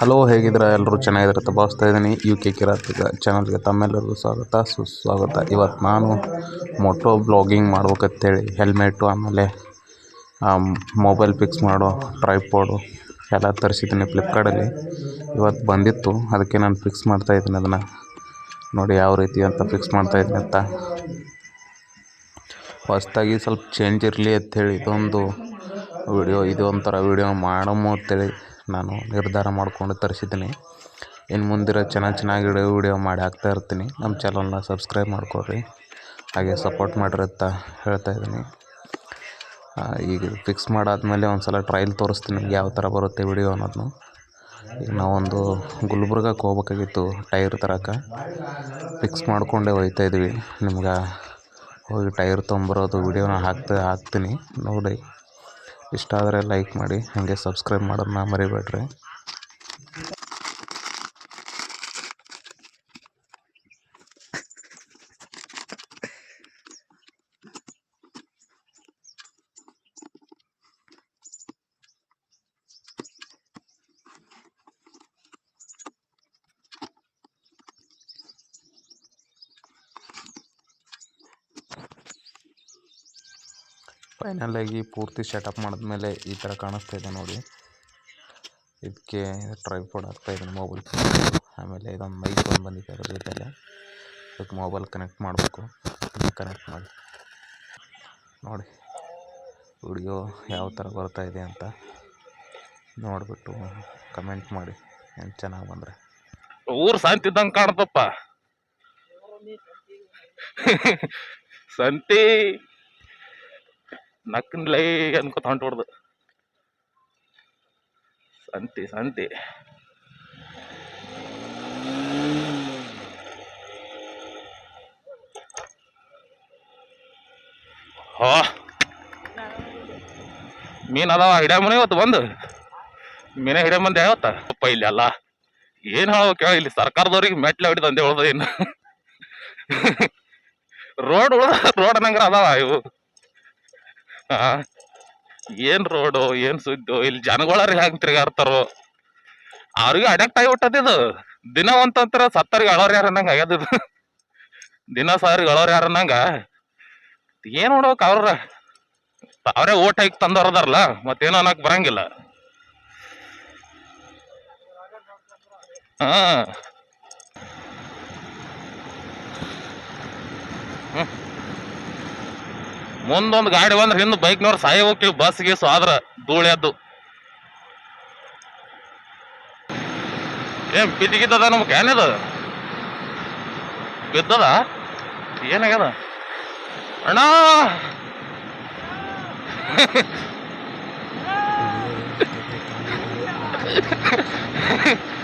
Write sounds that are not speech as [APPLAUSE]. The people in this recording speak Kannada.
ಹಲೋ, ಹೇಗಿದ್ದೀರಾ? ಎಲ್ಲರೂ ಚೆನ್ನಾಗಿದ್ರೆ ಭಾವಿಸ್ತಾ ಇದ್ದೀನಿ. ಯು ಕೆ ಕಿರಾತ್ ಚಾನಲ್ಗೆ ತಮ್ಮೆಲ್ಲರಿಗೂ ಸ್ವಾಗತ. ಸುಸ್ವಾಗತ. ಇವತ್ತು ನಾನು ಮೋಟೋ ಬ್ಲಾಗಿಂಗ್ ಮಾಡ್ಬೇಕಂತೇಳಿ ಹೆಲ್ಮೆಟು ಆಮೇಲೆ ಮೊಬೈಲ್ ಫಿಕ್ಸ್ ಮಾಡೋ ಟ್ರೈಪೋಡು ಎಲ್ಲ ತರಿಸಿದ್ದೀನಿ ಫ್ಲಿಪ್ಕಾರ್ಟಲ್ಲಿ ಇವತ್ತು ಬಂದಿತ್ತು. ಅದಕ್ಕೆ ನಾನು ಫಿಕ್ಸ್ ಮಾಡ್ತಾ ಇದ್ದೀನಿ ಅದನ್ನು. ನೋಡಿ ಯಾವ ರೀತಿ ಅಂತ ಫಿಕ್ಸ್ ಮಾಡ್ತಾಯಿದ್ದೀನಿ ಅಂತ. ಹೊಸ್ದಾಗಿ ಸ್ವಲ್ಪ ಚೇಂಜ್ ಇರಲಿ ಅಂಥೇಳಿ ಇದೊಂದು ವಿಡಿಯೋ ಇದು ಒಂಥರ ವಿಡಿಯೋ ಮಾಡಮು ಅಂತೇಳಿ ನಾನು ನಿರ್ಧಾರ ಮಾಡಿಕೊಂಡು ತರಿಸಿದ್ದೀನಿ. ಇನ್ನು ಮುಂದಿರೋ ಚೆನ್ನಾಗಿ ಚೆನ್ನಾಗಿ ವಿಡಿಯೋ ವಿಡಿಯೋ ಮಾಡಿ ಹಾಕ್ತಾ ಇರ್ತೀನಿ. ನಮ್ಮ ಚಾನಲ್ನ ಸಬ್ಸ್ಕ್ರೈಬ್ ಮಾಡ್ಕೊಳ್ರಿ. ಹಾಗೆ ಸಪೋರ್ಟ್ ಮಾಡಿರಿ ಅಂತ ಹೇಳ್ತಾ ಇದ್ದೀನಿ. ಈಗ ಫಿಕ್ಸ್ ಮಾಡಾದಮೇಲೆ ಒಂದು ಸಲ ಟ್ರಯಲ್ ತೋರಿಸ್ತೀನಿ ನಿಮ್ಗೆ ಯಾವ ಥರ ಬರುತ್ತೆ ವಿಡಿಯೋ ಅನ್ನೋದನ್ನು ಈಗ ನಾವೊಂದು ಗುಲ್ಬರ್ಗಕ್ಕೆ ಹೋಗ್ಬೇಕಾಗಿತ್ತು ಟೈರ್ ತರಕ್ಕೆ ಫಿಕ್ಸ್ ಮಾಡಿಕೊಂಡೇ ಹೋಗ್ತಾ ಇದ್ವಿ. ನಿಮ್ಗೆ ಹೋಗಿ ಟೈರ್ ತೊಗೊಂಬರೋದು ವಿಡಿಯೋನ ಹಾಕ್ತಾ, ಹಾಕ್ತೀನಿ. ನೋಡಿ. ಇಷ್ಟ ಆದರೆ ಲೈಕ್ ಮಾಡಿ ಹಾಗೆ ಸಬ್ಸ್ಕ್ರೈಬ್ ಮಾಡೋದನ್ನ ಮರಿಬೇಡ್ರಿ. ಫೈನಲಾಗಿ ಪೂರ್ತಿ ಸೆಟಪ್ ಮಾಡಿದ ಮೇಲೆ ಈ ಥರ ಕಾಣಿಸ್ತಾ ಇದೆ ನೋಡಿ. ಇದಕ್ಕೆ ಟ್ರೈಪೋಡ್ ಹಾಕ್ತಾಯಿದ್ದೀನಿ ಮೊಬೈಲ್ ಆಮೇಲೆ ಇದೊಂದು ಮೈಕ್ ಒಂದು ಬಂದಿದೆ ಅದ್ರ ಜೊತೆಲೆ. ಇದಕ್ಕೆ ಮೊಬೈಲ್ ಕನೆಕ್ಟ್ ಮಾಡಬೇಕು. ಕನೆಕ್ಟ್ ಮಾಡಿ. ನೋಡಿ ವಿಡಿಯೋ ಯಾವ ಥರ ಬರ್ತಾ ಇದೆ ಅಂತ ನೋಡಿಬಿಟ್ಟು ಕಮೆಂಟ್ ಮಾಡಿ. ಏನು ಚೆನ್ನಾಗಿ ಬಂದರೆ. ಊರು ಶಾಂತಿ ಇದ್ದಂಗೆ ಕಾಣ್ತಪ್ಪ. [LAUGHS] ಸಂತಿ ನಕ್ಕನ್ಲೈ ಅನ್ಕೋತ ಹೊಂಟ್ಬಿಡ್ದು ಸಂತಿ ಸಂತಿ. ಹೋ. ಮೀನು ಅದಾವ ಮನೆ ಇವತ್ತು ಬಂದು? ಮೀನೇ ಹಿಡಿಯ ಬಂದೆ ಇವತ್ತ ಅಪ್ಪ ಇಲ್ಲಿ ಅಲ್ಲ. ಏನು ಹೇಳೋ ಕೇಳ, ಇಲ್ಲಿ ಸರ್ಕಾರದವ್ರಿಗೆ ಮೆಟ್ಲು ಹಿಡಿದು ಅಂತ ಉಳ್ದ ಇನ್ನು. ರೋಡ್ ರೋಡ್ ಅನ್ನಂಗ್ರ ಅದಾವ ಇವು. ಏನ್ ರೋಡು, ಏನ್ ಸುದ್ದು? ಇಲ್ಲಿ ಜನಗಳಾರ ಹೆಂಗ್ ತಿರ್ಗಾಡ್ತಾರೋ? ಅವ್ರಿಗೆ ಅಡಕ್ಟ್ ಆಗಿಬಿಟ್ಟದ ಇದು. ದಿನ ಒಂತಂತ್ರ ಸತ್ತರಿಗೆ ಅಳೋರ್ ಯಾರ ಅನ್ನಂಗ ಆಗ್ಯದ ದಿನ ಸಾರಿಗೆ ಅಳೋರ್ ಯಾರ ಅನ್ನಂಗ ಏನ್ ನೋಡ್ಬೇಕು ಅವ್ರ? ಅವರೇ ಓಟ್ ಹಾಕಿ ತಂದವ್ರದಾರಲ್ಲ ಮತ್ತೇನೋ ಅನ್ನಕ್ ಬರಂಗಿಲ್ಲ. ಹಾ. ಮುಂದೊಂದು ಗಾಡಿ ಬಂದ್ರೆ ಹಿಂದ್ ಬೈಕ್ನವ್ರು ಸಾಯ ಹೋಗ್ತೀವಿ ಬಸ್ ಗೀಸು ಆದ್ರೆ ಧೂಳಿ ಎದ್ದು. ಏನ್ ಬಿದ್ದಿಗಿದ್ದದ ನಮ್ಗೆ ಏನಿದ ಬಿದ್ದದ? ಏನಾಗ್ಯದ? ಅಣ್ಣ! [LAUGHS]